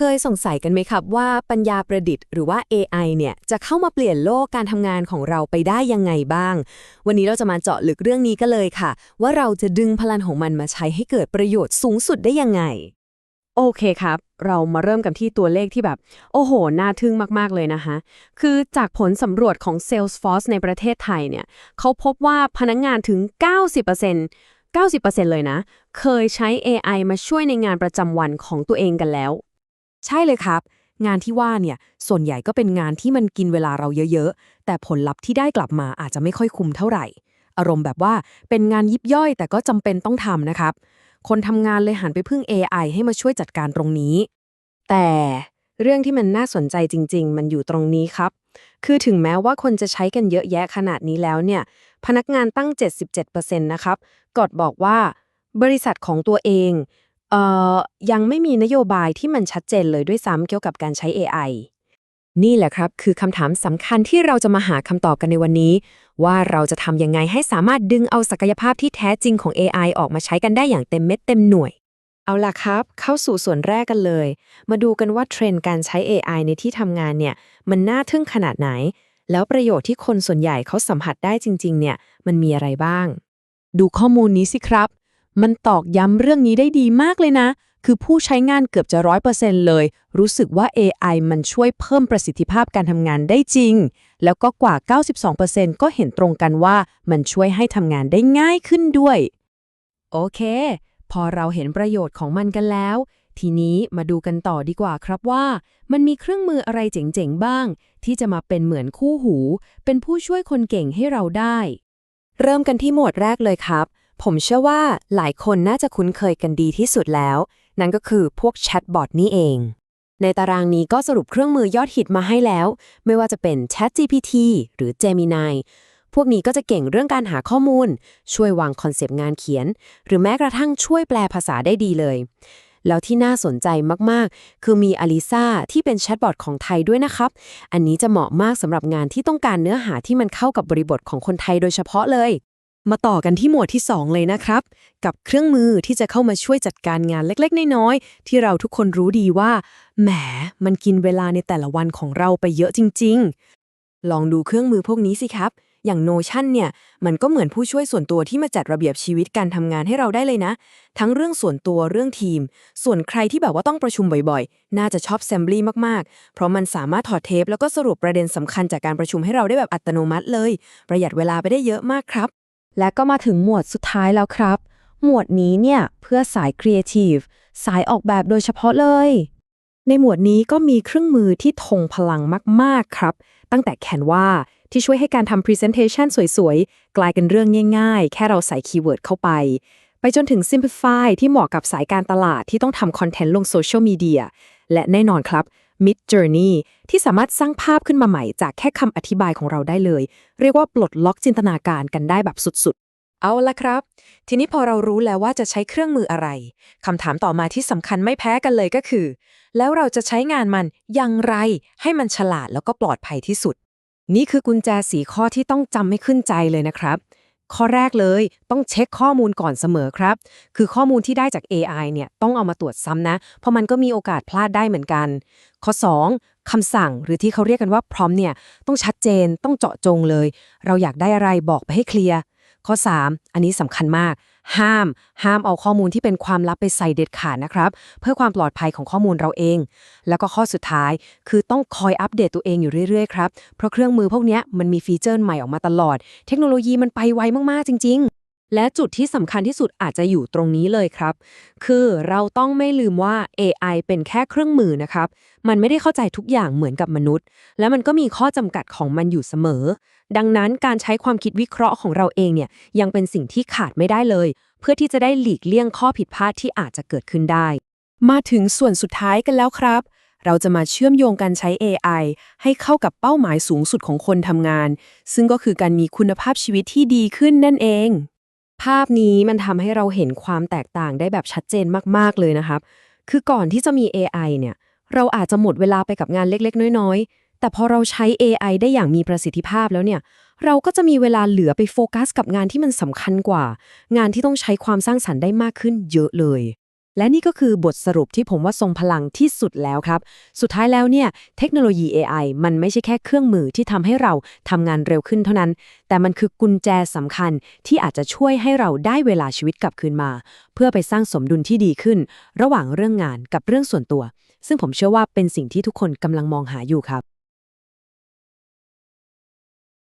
เคยสงสัยกันไหมครับว่าปัญญาประดิษฐ์หรือว่า AI เนี่ย จะเข้ามาเปลี่ยนโลกการทำงานของเราไปได้ยังไงบ้าง วันนี้เราจะมาเจาะลึกเรื่องนี้กันเลยค่ะ ว่าเราจะดึงพลังของมันมาใช้ให้เกิดประโยชน์สูงสุดได้ยังไง โอเคครับ เรามาเริ่มกันที่ตัวเลขที่แบบ โอ้โห น่าทึ่งมาก ๆ เลยนะคะคือจากผลสำรวจของ Salesforce ในประเทศไทยเนี่ยเขาพบว่าพนักงงานถึง 90% 90%เลยนะ เคยใช้ AI มาช่วยในงานประจำวันของตัวเองกันแล้ว ใช่เลยครับ งานที่ว่าเนี่ยส่วนใหญ่ก็เป็นงานที่มันกินเวลาเราเยอะๆ แต่ผลลัพธ์ที่ได้กลับมาอาจจะไม่ค่อยคุ้มเท่าไหร่ อารมณ์แบบว่าเป็นงานยิบย่อยแต่ก็จำเป็นต้องทำนะครับ คนทำงานเลยหันไปพึ่ง AI ให้มาช่วยจัดการตรงนี้ แต่เรื่องที่มันน่าสนใจจริง ๆ มันอยู่ตรงนี้ครับ คือถึงแม้ว่าคนจะใช้กันเยอะแยะขนาดนี้แล้วเนี่ย พนักงานตั้ง 77%นะครับกอดบอกว่า บริษัทของตัวเอง เอ่อยังไม่มีนโยบายที่มันชัดเจนเลยด้วยซ้ำเกี่ยวกับการใช้ AI นี่แหละครับ คือคำถามสำคัญที่เราจะมาหาคำตอบกันในวันนี้ ว่าเราจะทำยังไงให้สามารถดึงเอาศักยภาพที่แท้จริงของ AI ออกมาใช้กันได้อย่างเต็มเม็ดเต็มหน่วย เอาล่ะครับ เข้าสู่ส่วนแรกกันเลย มาดูกันว่าเทรนด์การใช้ AI ในที่ทำงานเนี่ย มันน่าทึ่งขนาดไหน แล้วประโยชน์ที่คนส่วนใหญ่เขาสัมผัสได้จริง ๆ เนี่ย มันมีอะไรบ้าง ดูข้อมูลนี้สิครับ มันตอกย้ำเรื่องนี้ได้ดีมากเลยนะ คือผู้ใช้งานเกือบจะร้อยเปอร์เซ็นต์เลย รู้สึกว่า AI มันช่วยเพิ่มประสิทธิภาพการทำงานได้จริง แล้วก็กว่า 92%ก็เห็นตรงกันว่ามันช่วยให้ทำงานได้ง่ายขึ้นด้วย โอเค พอเราเห็นประโยชน์ของมันกันแล้ว ทีนี้มาดูกันต่อดีกว่าครับว่า มันมีเครื่องมืออะไรเจ๋งๆบ้าง ที่จะมาเป็นเหมือนคู่หู เป็นผู้ช่วยคนเก่งให้เราได้ เริ่มกันที่หมวดแรกเลยครับ ผมเชื่อว่าหลายคนน่าจะคุ้นเคยกันดีที่สุดแล้ว นั่นก็คือพวกแชทบอทนี่เอง ในตารางนี้ก็สรุปเครื่องมือยอดฮิตมาให้แล้ว ไม่ว่าจะเป็น ChatGPT หรือ Gemini พวกนี้ก็จะเก่งเรื่องการหาข้อมูล ช่วยวางคอนเซปต์งานเขียน หรือแม้กระทั่งช่วยแปลภาษาได้ดีเลย แล้วที่น่าสนใจมาก ๆ คือมีอลิซาที่เป็นแชทบอทของไทยด้วยนะครับ อันนี้จะเหมาะมากสำหรับงานที่ต้องการเนื้อหาที่มันเข้ากับบริบทของคนไทยโดยเฉพาะเลย มาต่อกันที่หมวดที่ 2 เลยนะครับ กับเครื่องมือที่จะเข้ามาช่วยจัดการงานเล็กๆ น้อยๆ ที่เราทุกคนรู้ดีว่า แหม มันกินเวลาในแต่ละวันของเราไปเยอะจริง ๆ ลองดูเครื่องมือพวกนี้สิครับ อย่าง Notion เนี่ย มันก็เหมือนผู้ช่วยส่วนตัวที่มาจัดระเบียบชีวิตการทำงานให้เราได้เลยนะ ทั้งเรื่องส่วนตัวเรื่องทีม ส่วนใครที่แบบว่าต้องประชุมบ่อยๆ น่าจะชอบ s ซมบลีมากๆ เพราะมันสามารถถอดเทป แล้วก็สรุปประเด็นสำคัญจากการประชุมให้เราได้แบบอัตโนมัติเลย ประหยัดเวลาไปได้เยอะมากครับ และก็มาถึงหมวดสุดท้ายแล้วครับ หมวดนี้เนี่ยเพื่อสายครีเอทีฟสายออกแบบโดยเฉพาะเลย ในหมวดนี้ก็มีเครื่องมือที่ทงพลังมาก ๆ ครับ ตั้งแต่ Canva ที่ช่วยให้การทำ Presentation สวย ๆ กลายเป็นเรื่องง่าย ๆ แค่เราใส่คีย์เวิร์ดเข้าไป ไปจนถึง Simplify ที่เหมาะกับสายการตลาดที่ต้องทำคอนเทนต์ลงโซเชียลมีเดียและแน่นอนครับ Mid Journey ที่สามารถสร้างภาพขึ้นมาใหม่จากแค่คำอธิบายของเราได้เลย เรียกว่าปลดล็อกจินตนาการกันได้แบบสุดๆ เอาละครับ ทีนี้พอเรารู้แล้วว่าจะใช้เครื่องมืออะไรคำถามต่อมาที่สำคัญไม่แพ้กันเลยก็คือ แล้วเราจะใช้งานมันอย่างไร ให้มันฉลาดแล้วก็ปลอดภัยที่สุด นี่คือกุญแจสีข้อที่ต้องจำให้ขึ้นใจเลยนะครับ ข้อแรกเลยต้องเช็คข้อมูลก่อนเสมอครับ คือข้อมูลที่ได้จาก AI เนี่ยต้องเอามาตรวจซ้ำนะ เพราะมันก็มีโอกาสพลาดได้เหมือนกัน ข้อ 2คำสั่งหรือที่เขาเรียกกันว่าพร้อมเนี่ยต้องชัดเจนต้องเจาะจงเลย เราอยากได้อะไรบอกไปให้เคลียร์ข้อ 3 อันนี้สำคัญมาก ห้าม ห้ามเอาข้อมูลที่เป็นความลับไปใส่เด็ดขาดนะครับ เพื่อความปลอดภัยของข้อมูลเราเอง แล้วก็ข้อสุดท้าย คือต้องคอยอัปเดตตัวเองอยู่เรื่อยๆครับ เพราะเครื่องมือพวกนี้มันมีฟีเจอร์ใหม่ออกมาตลอด เทคโนโลยีมันไปไวมากๆจริง ๆ และจุดที่สำคัญที่สุดอาจจะอยู่ตรงนี้เลยครับ คือเราต้องไม่ลืมว่า AI เป็นแค่เครื่องมือนะครับ มันไม่ได้เข้าใจทุกอย่างเหมือนกับมนุษย์ และมันก็มีข้อจำกัดของมันอยู่เสมอ ดังนั้นการใช้ความคิดวิเคราะห์ของเราเองเนี่ยยังเป็นสิ่งที่ขาดไม่ได้เลย เพื่อที่จะได้หลีกเลี่ยงข้อผิดพลาดที่อาจจะเกิดขึ้นได้ มาถึงส่วนสุดท้ายกันแล้วครับเราจะมาเชื่อมโยงการใช้ AI ให้เข้ากับเป้าหมายสูงสุดของคนทำงาน ซึ่งก็คือการมีคุณภาพชีวิตที่ดีขึ้นนั่นเอง ภาพนี้มันทำให้เราเห็นความแตกต่างได้แบบชัดเจนมากๆเลยนะครับ คือก่อนที่จะมี AI เนี่ย เราอาจจะหมดเวลาไปกับงานเล็กๆ น้อยๆ แต่พอเราใช้ AI ได้อย่างมีประสิทธิภาพแล้วเนี่ย เราก็จะมีเวลาเหลือไปโฟกัสกับงานที่มันสำคัญกว่า งานที่ต้องใช้ความสร้างสรรค์ได้มากขึ้นเยอะเลย และนี่ก็คือบทสรุปที่ผมว่าทรงพลังที่สุดแล้วครับ สุดท้ายแล้วเนี่ยเทคโนโลยี AI มันไม่ใช่แค่เครื่องมือที่ทำให้เราทำงานเร็วขึ้นเท่านั้น แต่มันคือกุญแจสำคัญที่อาจจะช่วยให้เราได้เวลาชีวิตกลับคืนมา เพื่อไปสร้างสมดุลที่ดีขึ้น ระหว่างเรื่องงานกับเรื่องส่วนตัว ซึ่งผมเชื่อว่าเป็นสิ่งที่ทุกคนกำลังมองหาอยู่ครับ